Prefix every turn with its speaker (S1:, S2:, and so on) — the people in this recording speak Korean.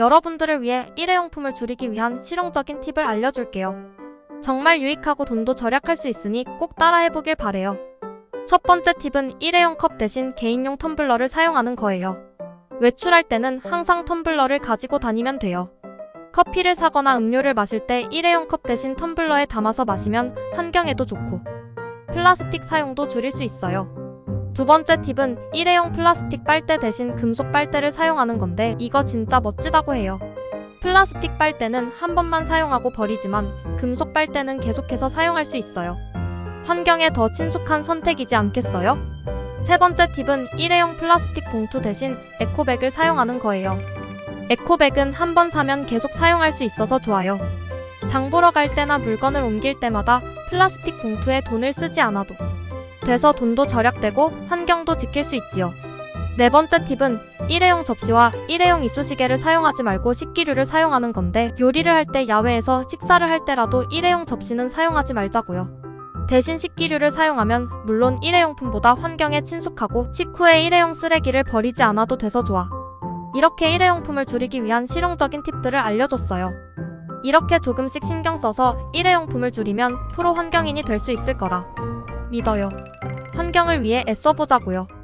S1: 여러분들을 위해 일회용품을 줄이기 위한 실용적인 팁을 알려줄게요. 정말 유익하고 돈도 절약할 수 있으니 꼭 따라해보길 바래요. 첫 번째 팁은 일회용 컵 대신 개인용 텀블러를 사용하는 거예요. 외출할 때는 항상 텀블러를 가지고 다니면 돼요. 커피를 사거나 음료를 마실 때 일회용 컵 대신 텀블러에 담아서 마시면 환경에도 좋고 플라스틱 사용도 줄일 수 있어요. 두 번째 팁은 일회용 플라스틱 빨대 대신 금속 빨대를 사용하는 건데 이거 진짜 멋지다고 해요. 플라스틱 빨대는 한 번만 사용하고 버리지만 금속 빨대는 계속해서 사용할 수 있어요. 환경에 더 친숙한 선택이지 않겠어요? 세 번째 팁은 일회용 플라스틱 봉투 대신 에코백을 사용하는 거예요. 에코백은 한 번 사면 계속 사용할 수 있어서 좋아요. 장 보러 갈 때나 물건을 옮길 때마다 플라스틱 봉투에 돈을 쓰지 않아도 돼서 돈도 절약되고 환경도 지킬 수 있지요. 네 번째 팁은 일회용 접시와 일회용 이쑤시개를 사용하지 말고 식기류를 사용하는 건데 요리를 할 때 야외에서 식사를 할 때라도 일회용 접시는 사용하지 말자고요. 대신 식기류를 사용하면 물론 일회용품보다 환경에 친숙하고 식후에 일회용 쓰레기를 버리지 않아도 돼서 좋아. 이렇게 일회용품을 줄이기 위한 실용적인 팁들을 알려줬어요. 이렇게 조금씩 신경 써서 일회용품을 줄이면 프로 환경인이 될 수 있을 거라 믿어요. 환경을 위해 애써보자고요.